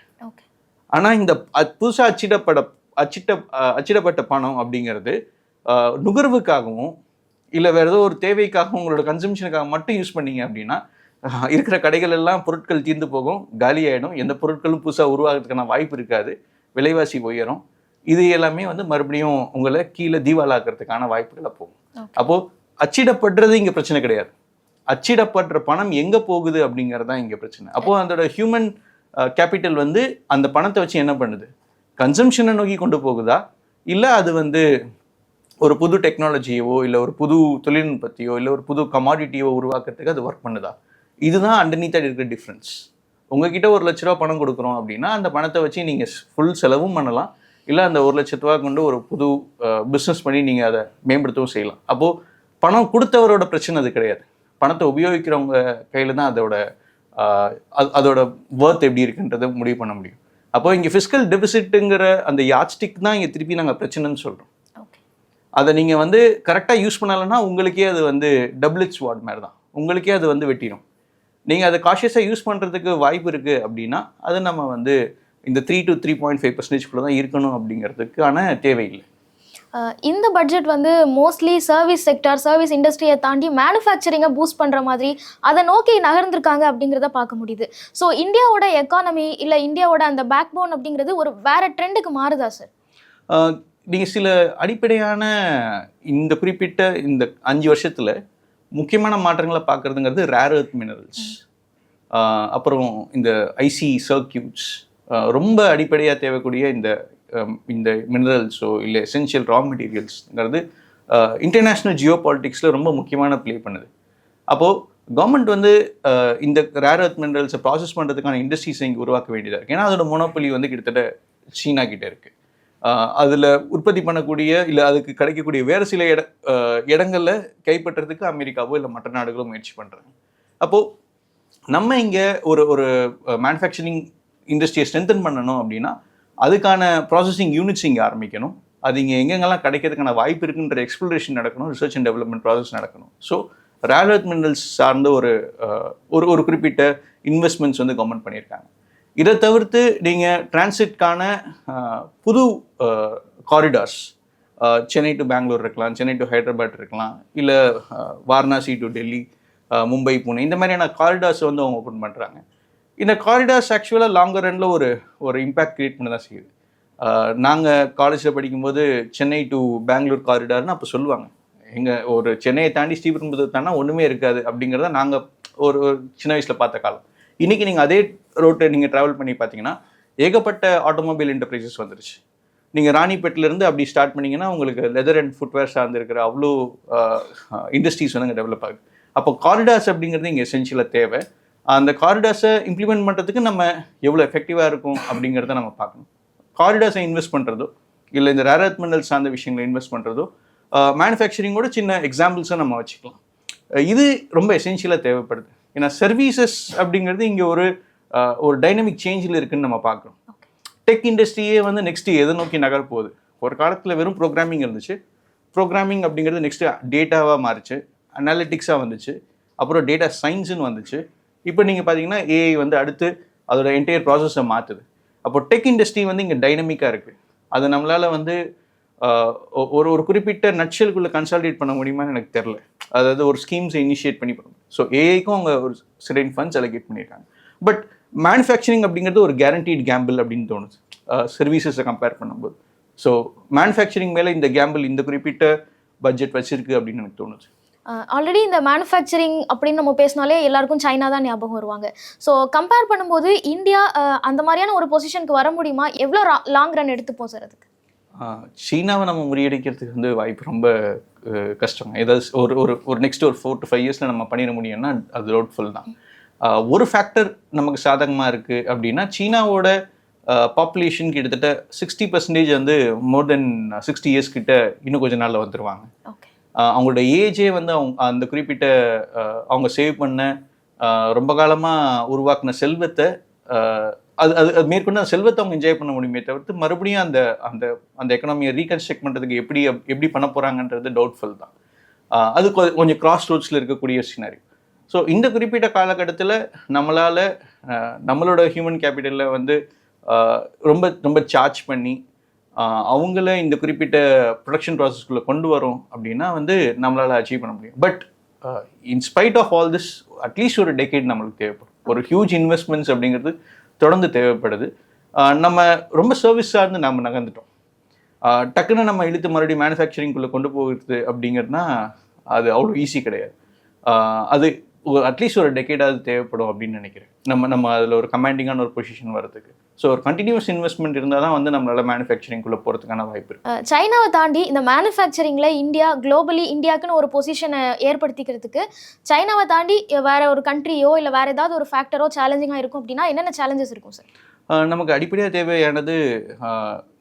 ஆனால் இந்த புதுசாக அச்சிடப்பட அச்சிட்ட அச்சிடப்பட்ட பணம் அப்படிங்கிறது நுகர்வுக்காகவும் இல்லை வேறு ஏதோ ஒரு தேவைக்காகவும் உங்களோட கன்சம்ஷனுக்காக மட்டும் யூஸ் பண்ணீங்க அப்படின்னா இருக்கிற கடைகள் எல்லாம் பொருட்கள் தீர்ந்து போகும் காலியாயிடும். எந்த பொருட்களும் புதுசாக உருவாகிறதுக்கான வாய்ப்பு இருக்காது. விலைவாசி உயரும். இது எல்லாமே வந்து மறுபடியும் உங்களை கீழே தீவாலாக்கிறதுக்கான வாய்ப்புகளை போகும். அப்போது அச்சிடப்படுறது இங்கே பிரச்சனை கிடையாது. அச்சிடப்படுற பணம் எங்கே போகுது அப்படிங்கிறது தான் இங்கே பிரச்சனை. அப்போது அதோட ஹியூமன் கேபிட்டல் வந்து அந்த பணத்தை வச்சு என்ன பண்ணுது? கன்சம்ஷனை நோக்கி கொண்டு போகுதா? இல்லை அது வந்து ஒரு புது டெக்னாலஜியவோ இல்லை ஒரு புது தொழில்நுட்பத்தையோ இல்லை ஒரு புது கமாடிட்டியோ உருவாக்குறதுக்கு அது ஒர்க் பண்ணுதா? இதுதான் அண்டர்நீத் இருக்கிற டிஃப்ரென்ஸ் உங்ககிட்ட ஒரு லட்ச ரூபா பணம் கொடுக்குறோம் அப்படின்னா அந்த பணத்தை வச்சு நீங்கள் ஃபுல் செலவும் பண்ணலாம். இல்லை அந்த ஒரு லட்ச ரூபா கொண்டு ஒரு புது பிஸ்னஸ் பண்ணி நீங்கள் அதை மேம்படுத்தவும் செய்யலாம். அப்போது பணம் கொடுத்தவரோட பிரச்சனை அது கிடையாது. பணத்தை உபயோகிக்கிறவங்க கையில் தான் அதோட அதோட ஒர்த் எப்படி இருக்குன்றதை முடிவு பண்ண முடியும். அப்போ இங்கே ஃபிஸ்கல் டெபிசிட்டுங்கிற அந்த யாட்ஸ்டிக் தான் இங்கே திருப்பி நாங்கள் பிரச்சனைன்னு சொல்கிறோம் அதை நீங்கள் வந்து கரெக்டாக யூஸ் பண்ணலைன்னா உங்களுக்கே அது வந்து டபுள் இட்ஸ் வாட் மாதிரி தான் உங்களுக்கே அது வந்து வெட்டிடும் நீங்கள் அதை காஷியஸாக யூஸ் பண்ணுறதுக்கு வாய்ப்பு இருக்குது அப்படின்னா அது நம்ம வந்து இந்த three to three point five பர்சன்டேஜ்குள்ளே தான் இருக்கணும் அப்படிங்கிறதுக்கான தேவையில்லை. இந்த பட்ஜெட் வந்து மோஸ்ட்லி சர்வீஸ் செக்டார் சர்வீஸ் இண்டஸ்ட்ரியை தாண்டி மேனுஃபேக்சரிங்கை பூஸ்ட் பண்ணுற மாதிரி அதை நோக்கி நகர்ந்திருக்காங்க அப்படிங்கிறத பார்க்க முடியுது. ஸோ இந்தியாவோட எக்கானமி இல்லை இந்தியாவோட அந்த பேக் போன் அப்படிங்கிறது ஒரு வேற ட்ரெண்டுக்கு மாறுதா சார் நீங்கள் சில அடிப்படையான இந்த குறிப்பிட்ட இந்த அஞ்சு வருஷத்தில் முக்கியமான மாற்றங்களை பார்க்குறதுங்கிறது ரேர் எர்த் மினரல்ஸ் அப்புறம் இந்த ஐசி சர்க்கியூட்ஸ் ரொம்ப அடிப்படையாக தேவைக்கூடிய இந்த இந்த மினரல்ஸோ இல்லை எசென்ஷியல் ரா மெட்டீரியல்ஸ்ங்கிறது இன்டர்நேஷ்னல் ஜியோ பாலிட்டிக்ஸில் ரொம்ப முக்கியமான ப்ளே பண்ணுது. அப்போது கவர்மெண்ட் வந்து இந்த ரேர் எர்த் மினரல்ஸை ப்ராசஸ் பண்ணுறதுக்கான இண்டஸ்ட்ரீஸை இங்கே உருவாக்க வேண்டியதாக இருக்குது ஏன்னா அதோட மொனோப்பொலி வந்து கிட்டத்தட்ட சீனா கிட்ட இருக்குது அதில் உற்பத்தி பண்ணக்கூடிய இல்லை அதுக்கு கிடைக்கக்கூடிய வேறு சில இட இடங்களில் கைப்பற்றுறதுக்கு அமெரிக்காவோ இல்லை மற்ற நாடுகளோ முயற்சி பண்ணுறாங்க அப்போது நம்ம இங்கே ஒரு ஒரு மேனுஃபேக்சரிங் இண்டஸ்ட்ரியை ஸ்ட்ரென்தன் பண்ணணும் அப்படின்னா அதுக்கான ப்ராசஸிங் யூனிட்ஸ் இங்கே ஆரம்பிக்கணும். அது இங்கே எங்கெங்கெல்லாம் கிடைக்கிறதுக்கான வாய்ப்பு இருக்குன்ற எக்ஸ்ப்ளோரேஷன் நடக்கணும் ரிசர்ச் அண்ட் டெவலப்மெண்ட் ப்ராசஸ் நடக்கணும். ஸோ ரேர் மினரல்ஸ் சார்ந்த ஒரு ஒரு ஒரு குறிப்பிட்ட இன்வெஸ்ட்மெண்ட்ஸ் வந்து கவர்மெண்ட் பண்ணியிருக்காங்க. இதை தவிர்த்து நீங்கள் டிரான்சிட்கான புது காரிடார்ஸ் சென்னை டு பெங்களூர் இருக்கலாம் சென்னை டு ஹைதராபாத் இருக்கலாம் இல்லை வாரணாசி டு டெல்லி மும்பை புனே இந்த மாதிரியான காரிடார்ஸ் வந்து அவங்க ஓப்பன் பண்ணுறாங்க இந்த காரிடார்ஸ் ஆக்சுவலாக லாங்கர் ரனில் ஒரு ஒரு இம்பேக்ட் க்ரியேட் பண்ண தான் செய்யுது. நாங்கள் காலேஜில் படிக்கும்போது சென்னை டு பெங்களூர் காரிடார்னு அப்போ சொல்லுவாங்க. எங்கள் ஒரு சென்னையை தாண்டி ஸ்ரீபெரும்புதூர் தானா ஒன்றுமே இருக்காது அப்படிங்கிறத நாங்கள் ஒரு ஒரு சின்ன வயசில் பார்த்த காலம். இன்றைக்கி நீங்கள் அதே ரோட்டை நீங்கள் ட்ராவல் பண்ணி பார்த்தீங்கன்னா ஏகப்பட்ட ஆட்டோமொபைல் என்டர்பிரைசஸ் வந்துருச்சு. நீங்கள் ராணிப்பேட்டிலேருந்து அப்படி ஸ்டார்ட் பண்ணிங்கன்னா உங்களுக்கு லெதர் அண்ட் ஃபுட்வேர் சார்ந்து இருக்கிற அவ்வளோ இண்டஸ்ட்ரீஸ் வந்து அங்கே டெவலப் ஆகுது. அப்போ காரிடார்ஸ் அப்படிங்கிறது இங்கே எசென்ஷியலாக தேவை. அந்த காரிடார்ஸை இம்ப்ளிமெண்ட் பண்ணுறதுக்கு நம்ம எவ்வளோ எஃபெக்டிவாக இருக்கும் அப்படிங்கிறத நம்ம பார்க்கணும். காரிடார்ஸை இன்வெஸ்ட் பண்ணுறதோ இல்லை இந்த ரேரத் மினல் சார்ந்த விஷயங்களை இன்வெஸ்ட் பண்ணுறதோ மேனுஃபேக்சரிங்கோட சின்ன எக்ஸாம்பிள்ஸை நம்ம வச்சுக்கலாம். இது ரொம்ப எசென்ஷியலாக தேவைப்படுது. ஏன்னா சர்வீசஸ் அப்படிங்கிறது இங்கே ஒரு ஒரு டைனமிக் சேஞ்சில் இருக்குன்னு நம்ம பார்க்குறோம். டெக் இண்டஸ்ட்ரியே வந்து நெக்ஸ்ட் எதை நோக்கி நகர போகுது? ஒரு காலத்தில் வெறும் ப்ரோக்ராமிங் இருந்துச்சு. ப்ரோக்ராமிங் அப்படிங்கிறது நெக்ஸ்ட் டேட்டாவாக மாறிச்சு அனாலிட்டிக்ஸாக வந்துச்சு அப்புறம் டேட்டா சயின்ஸ்னு வந்துச்சு. இப்போ நீங்கள் பார்த்தீங்கன்னா ஏஐ வந்து அடுத்து அதோட என்டையர் ப்ராசஸை மாற்றுது அப்போ டெக் இண்டஸ்ட்ரி வந்து இங்கே டைனமிக்காக இருக்குது அது நம்மளால் வந்து ஒரு ஒரு குறிப்பிட்ட நட்சலுக்குள்ளே கன்சால்டேட் பண்ண முடியுமான்னு எனக்கு தெரில அதாவது ஒரு ஸ்கீம்ஸை இனிஷியேட் பண்ணி பண்ணணும் ஸோ ஏஐக்கும் அவங்க ஒரு சிறைன் ஃபண்ட்ஸ் அலோகேட் பண்ணியிருக்காங்க பட் மேனுஃபேக்சரிங் அப்படிங்கிறது ஒரு கேரண்டீட் கேம்பிள் அப்படின்னு தோணுது. சர்வீசஸை கம்பேர் பண்ணும்போது. ஸோ மேனுஃபேக்சரிங் மேலே இந்த கேம்பிள் இந்த குறிப்பிட்ட பட்ஜெட் வச்சிருக்கு அப்படின்னு எனக்கு தோணுது. ஆல்ரெடி இந்த மேனுஃபேக்சரிங் அப்படின்னு நம்ம பேசினாலே எல்லாருக்கும் சைனா தான் ஞாபகம் வருவாங்க. ஸோ கம்பேர் பண்ணும்போது இந்தியா அந்த மாதிரியான ஒரு பொசிஷனுக்கு வர முடியுமா? எவ்வளோ லாங் ரன் எடுத்துப்போம் சார் அதுக்கு? சீனாவை நம்ம முறியடிக்கிறதுக்கு வந்து வாய்ப்பு ரொம்ப கஷ்டம் ஏதாவது ஒரு ஒரு ஒரு நெக்ஸ்ட் ஒரு ஃபோர் டு ஃபைவ் இயர்ஸில் நம்ம பண்ணிட முடியும்னா அது டவுட்ஃபுல் தான். ஒரு ஃபேக்டர் நமக்கு சாதகமாக இருக்குது அப்படின்னா சீனாவோட பாப்புலேஷன் கிட்டத்தட்ட சிக்ஸ்டி பர்சன்டேஜ் வந்து மோர் தென் சிக்ஸ்டி இயர்ஸ் கிட்ட இன்னும் கொஞ்ச நாளில் ஆஹ் அவங்களோட ஏஜே வந்து அவங்க அந்த குறிப்பிட்ட அவங்க சேவ் பண்ண ரொம்ப காலமாக உருவாக்குன செல்வத்தை அது அது அது மேற்கொண்டு அந்த செல்வத்தை அவங்க என்ஜாய் பண்ண முடியுமே தவிர்த்து மறுபடியும் அந்த அந்த அந்த எக்கனாமியை ரீகன்ஸ்ட்ரக்ட் பண்ணுறதுக்கு எப்படி எப்படி பண்ண போகிறாங்கன்றது டவுட்ஃபுல் தான். அது கொஞ்சம் கிராஸ் ரோட்ஸில் இருக்கக்கூடிய சினாரி ஸோ இந்த குறிப்பிட்ட காலகட்டத்தில் நம்மளால் நம்மளோட ஹியூமன் கேபிட்டலில் வந்து ரொம்ப ரொம்ப சார்ஜ் பண்ணி அவங்கள இந்த குறிப்பிட்ட ப்ரொடக்ஷன் ப்ராசஸ்க்குள்ளே கொண்டு வரோம் அப்படின்னா வந்து நம்மளால் அச்சீவ் பண்ண முடியும். But in spite of all this at least ஒரு டெக்கேட் நம்மளுக்கு தேவைப்படும். ஒரு ஹியூஜ் இன்வெஸ்ட்மெண்ட்ஸ் அப்படிங்கிறது தொடர்ந்து தேவைப்படுது. நம்ம ரொம்ப சர்வீஸ் சார்ந்து நம்ம நகர்ந்துட்டோம். டக்குன்னு நம்ம இழுத்து மறுபடியும் மேனுஃபேக்சரிங்குள்ளே கொண்டு போகிறது அப்படிங்கிறதுனா அது அவ்வளோ ஈஸி கிடையாது. அது அட்லீஸ்ட் ஒரு டெக்கேடாவது தேவைப்படும் அப்படின்னு நினைக்கிறேன். நம்ம நம்ம அதில் ஒரு கமாண்டிங்கான ஒரு பொசிஷன் வரதுக்கு ஸோ ஒரு கண்டினியூஸ் இன்வெஸ்ட்மெண்ட் இருந்தால் தான் வந்து நம்மளால மேனுஃபேக்சரிங்குள்ளே போகிறதுக்கான வாய்ப்பு சைனாவை தாண்டி இந்த மேனுஃபேக்சரிங்கில் இந்தியா குளோபலி இந்தியாவுக்குன்னு ஒரு பொசிஷனை ஏற்படுத்திக்கிறதுக்கு சைனாவை தாண்டி வேற ஒரு கண்ட்ரியோ இல்லை வேற ஏதாவது ஒரு ஃபேக்டரோ சேலஞ்சிங்காக இருக்கும் அப்படின்னா என்னென்ன சேலஞ்சஸ் இருக்கும் சார் நமக்கு அடிப்படையாக தேவையானது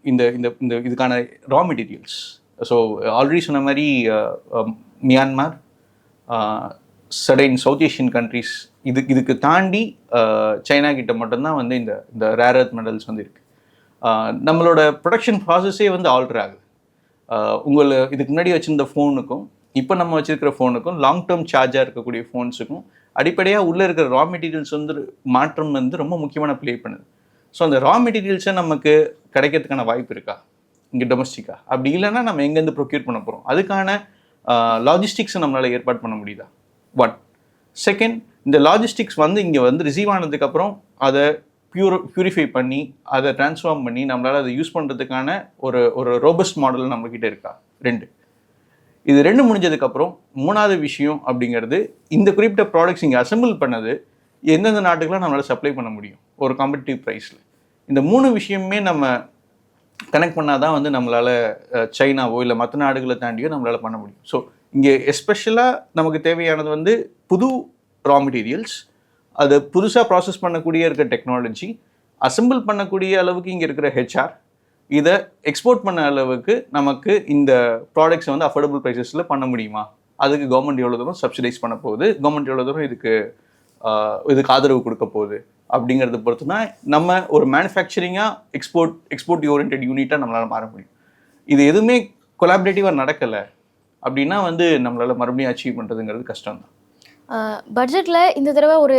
இந்த இந்த இந்த இதுக்கான ரா மெட்டீரியல்ஸ் ஸோ ஆல்ரெடி சொன்ன மாதிரி மியான்மார் சடைன் சவுத் ஏஷியன் கண்ட்ரீஸ் இது இதுக்கு தாண்டி சைனா கிட்ட மட்டும்தான் வந்து இந்த இந்த ரேர் அர்த் மெடல்ஸ் வந்து இருக்குது நம்மளோட ப்ரொடக்ஷன் ப்ராசஸே வந்து ஆல்டர் ஆகுது. உங்களை இதுக்கு முன்னாடி வச்சிருந்த ஃபோனுக்கும் இப்போ நம்ம வச்சுருக்கிற ஃபோனுக்கும் லாங் டேர்ம் சார்ஜாக இருக்கக்கூடிய ஃபோன்ஸுக்கும் அடிப்படையாக உள்ளே இருக்கிற ரா மெட்டீரியல்ஸ் வந்து மாற்றம் வந்து ரொம்ப முக்கியமான ப்ளே பண்ணுது. ஸோ அந்த ரா மெட்டீரியல்ஸை நமக்கு கிடைக்கிறதுக்கான வாய்ப்பு இருக்கா? இங்கே டொமஸ்டிக்காக அப்படி இல்லைன்னா நம்ம எங்கேருந்து ப்ரொக்யூர் பண்ண போகிறோம் அதுக்கான லாஜிஸ்டிக்ஸை நம்மளால் ஏற்பாடு பண்ண முடியுதா? ஒன் செகண்ட் இந்த லாஜிஸ்டிக்ஸ் வந்து இங்கே வந்து ரிசீவ் ஆனதுக்கப்புறம் அதை பியூர் பியூரிஃபை பண்ணி அதை ட்ரான்ஸ்ஃபார்ம் பண்ணி நம்மளால் அதை யூஸ் பண்ணுறதுக்கான ஒரு ஒரு ரோபஸ்ட் மாடல் நம்மக்கிட்ட இருக்கா? ரெண்டு. இது ரெண்டு முடிஞ்சதுக்கப்புறம் மூணாவது விஷயம் அப்படிங்கிறது இந்த குறிப்பிட்ட ப்ராடக்ட்ஸ் இங்கே அசெம்பிள் பண்ணது எந்தெந்த நாட்டுக்கெலாம் நம்மளால் சப்ளை பண்ண முடியும்? ஒரு காம்படிட்டிவ் ப்ரைஸில் இந்த மூணு விஷயமே நம்ம கனெக்ட் பண்ணால் தான் வந்து நம்மளால் சைனாவோ இல்லை மற்ற நாடுகளை தாண்டியோ நம்மளால் பண்ண முடியும். ஸோ இங்கே எஸ்பெஷலாக நமக்கு தேவையானது வந்து புது ரா மெட்டீரியல்ஸ் அது புதுசாக ப்ராசஸ் பண்ணக்கூடிய இருக்க டெக்னாலஜி அசெம்பிள் பண்ணக்கூடிய அளவுக்கு இங்கே இருக்கிற ஹெச்ஆர் இதை எக்ஸ்போர்ட் பண்ண அளவுக்கு நமக்கு இந்த ப்ராடக்ட்ஸை வந்து அஃபோர்டபுள் ப்ரைஸஸில் பண்ண முடியுமா? அதுக்கு கவர்மெண்ட் எவ்வளோ தூரம் சப்சிடைஸ் பண்ண போகுது? கவர்மெண்ட் எவ்வளோ தூரம் இதுக்கு இதுக்கு ஆதரவு கொடுக்க போகுது? அப்படிங்கிறத பொறுத்து தான் நம்ம ஒரு மேனுஃபேக்சரிங்காக எக்ஸ்போர்ட் எக்ஸ்போர்ட் ஓரியன்ட் யூனிட்டாக நம்மளால் மாற முடியும். இது எதுவுமே கொலாபரேட்டிவாக நடக்கலை. அப்படின்னா வந்து நம்மளால் மறுபடியும் அச்சீவ் பண்ணுறதுங்கிறது கஷ்டம் தான். பட்ஜெட்டில் இந்த தடவை ஒரு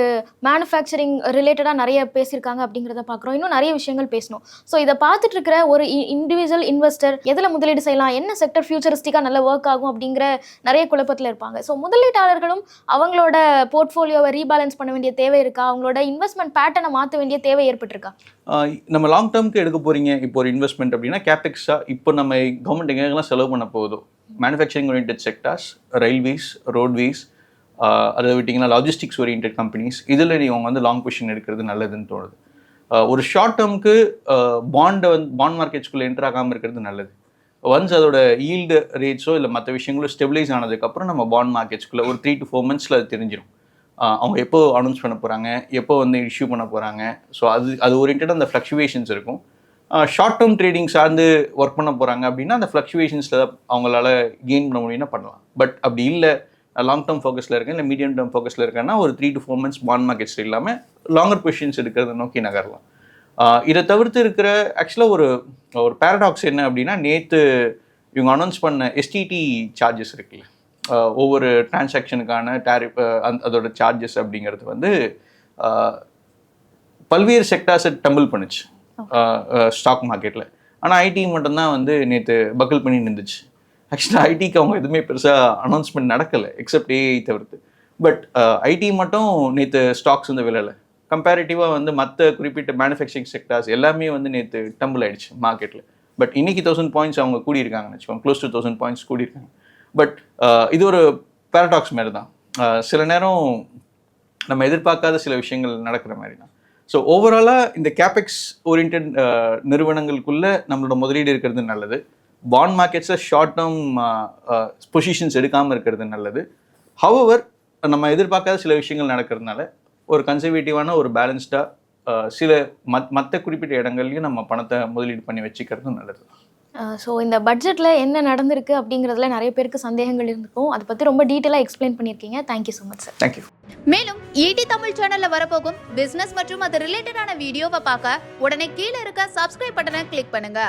மேனுஃபேக்சரிங் ரிலேட்டடாக நிறைய பேசியிருக்காங்க அப்படிங்கிறத பார்க்குறோம். இன்னும் நிறைய விஷயங்கள் பேசணும். ஸோ இதை பார்த்துட்டு இருக்கிற ஒரு இண்டிவிஜுவல் இன்வெஸ்டர் எதில் முதலீடு செய்யலாம்? என்ன செக்டர் ஃபியூச்சரிஸ்டிக்காக நல்ல ஒர்க் ஆகும் அப்படிங்கிற நிறைய குழப்பத்தில் இருப்பாங்க. ஸோ முதலீட்டாளர்களும் அவங்களோட போர்ட்ஃபோலியோவை ரீபேலன்ஸ் பண்ண வேண்டிய தேவை இருக்கா? அவங்களோட இன்வெஸ்ட்மெண்ட் பேட்டர்னை மாற்ற வேண்டிய தேவை ஏற்பட்டிருக்கா? நம்ம லாங் டேர்ம்க்கு எடுக்க போறீங்க. இப்போ ஒரு இன்வெஸ்ட்மெண்ட் அப்படின்னா கேபெக்ஸாக இப்போ நம்ம கவர்மெண்ட் எங்கெங்கெல்லாம் செலவு பண்ண போகுதோ manufacturing orient sectors railways roadways அதை விட்டிங்கன்னா லாஜிஸ்டிக்ஸ் ஓரியன்ட் கம்பெனிஸ் இதில் நீங்கள் வந்து லாங் பொசிஷன் எடுக்கிறது நல்லதுன்னு தோணுது. ஒரு ஷார்ட் டேர்முக்கு பாண்டை வந்து பாண்ட் மார்க்கெட்ஸ்குள்ளே என்டர் ஆகாமல் இருக்கிறது நல்லது. ஒன்ஸ் அதோட ஈல்டு ரேட்ஸோ இல்லை மற்ற விஷயங்களோ ஸ்டெபிலைஸ் ஆனதுக்கப்புறம் நம்ம பாண்ட் மார்க்கெட்ஸ்குள்ளே ஒரு த்ரீ டு ஃபோர் மந்த்ஸில் அது தெரிஞ்சிடும் அவங்க எப்போ அனௌன்ஸ் பண்ண போகிறாங்க எப்போ வந்து இஷ்யூ பண்ண போகிறாங்க ஸோ அது அது ஓரியன்டாக அந்த ஃப்ளக்சுவேஷன்ஸ் இருக்கும். ஷார்ட் டேர்ம் ட்ரேடிங் சார்ந்து ஒர்க் பண்ண போகிறாங்க அப்படின்னா அந்த ஃப்ளக்சுவேஷன்ஸில் அவங்களால கெயின் பண்ண முடியும்னா பண்ணலாம். பட் அப்படி இல்லை லாங் டேர்ம் ஃபோக்கஸில் இருக்கேன் இல்லை மீடியம் டேர்ம் ஃபோக்கஸில் இருக்கேன்னா ஒரு three to four months bond markets இல்லாமல் லாங்கர் பொசிஷன்ஸ் எடுக்கிறத நோக்கி நகரலாம். இதை தவிர்த்து இருக்கிற ஆக்சுவலாக ஒரு ஒரு பேரடாக்ஸ் என்ன அப்படின்னா நேற்று இவங்க அனௌன்ஸ் பண்ண எஸ்டிடி சார்ஜஸ் இருக்குல்ல. ஒவ்வொரு டிரான்சாக்ஷனுக்கான டேரிஃப் அந்த அதோட சார்ஜஸ் அப்படிங்கிறது வந்து பல்வேறு செக்டார்ஸை டம்பிள் பண்ணுச்சு. ஸ்டாக் மார்க்கெட்டில் ஆனால் ஐடி மட்டும்தான் வந்து நேற்று பக்கல் பண்ணி நின்றுச்சு ஆக்சுவலாக ஐடிக்கு அவங்க எதுவுமே பெருசாக அனௌன்ஸ்மெண்ட் நடக்கலை எக்ஸப்ட் ஏஐ தவிர்த்து. பட் ஐடி மட்டும் நேற்று ஸ்டாக்ஸ் வந்து விழலை. கம்பேரிட்டிவாக வந்து மற்ற குறிப்பிட்ட மேனுஃபேக்சரிங் செக்டார்ஸ் எல்லாமே வந்து நேற்று டம்பிள் ஆகிடுச்சு மார்க்கெட்டில் பட் இன்னைக்கு தௌசண்ட் பாயிண்ட்ஸ் அவங்க கூடியிருக்காங்கன்னு வச்சுக்கோங்க. க்ளோஸ் டூ தௌசண்ட் பாயிண்ட்ஸ் கூடியிருக்காங்க. பட் இது ஒரு பேரடாக்ஸ் மாதிரி தான். சில நேரம் நம்ம எதிர்பார்க்காத சில விஷயங்கள் நடக்கிற மாதிரி தான். ஸோ ஓவராலாக இந்த கேபெக்ஸ் ஓரியன்ட் நிறுவனங்களுக்குள்ள நம்மளோட முதலீடு இருக்கிறது நல்லது. பாண்ட் மார்க்கெட்ஸில் ஷார்ட் டேர்ம் பொசிஷன்ஸ் எடுக்காமல் இருக்கிறது நல்லது. ஹவவர் நம்ம எதிர்பார்க்காத சில விஷயங்கள் நடக்கிறதுனால ஒரு கன்சர்வேட்டிவான ஒரு பேலன்ஸ்டாக சில மத் மற்ற குறிப்பிட்ட இடங்கள்லையும் நம்ம பணத்தை முதலீடு பண்ணி வச்சுக்கிறதும் நல்லது. ஸோ இந்த பட்ஜெட்டில் என்ன நடந்திருக்கு அப்படிங்கிறதுல நிறைய பேருக்கு சந்தேகங்கள் இருந்திருக்கும் அதை பற்றி ரொம்ப டீட்டெயிலாக எக்ஸ்பிளைன் பண்ணியிருக்கீங்க. Thank you so much sir thank you மேலும் ஈடி தமிழ் சேனல்ல வரப்போகும் பிசினஸ் மற்றும் அது ரிலேட்டடான வீடியோவை பார்க்க உடனே கீழே இருக்க சப்ஸ்கிரைப் பட்டனை கிளிக் பண்ணுங்க.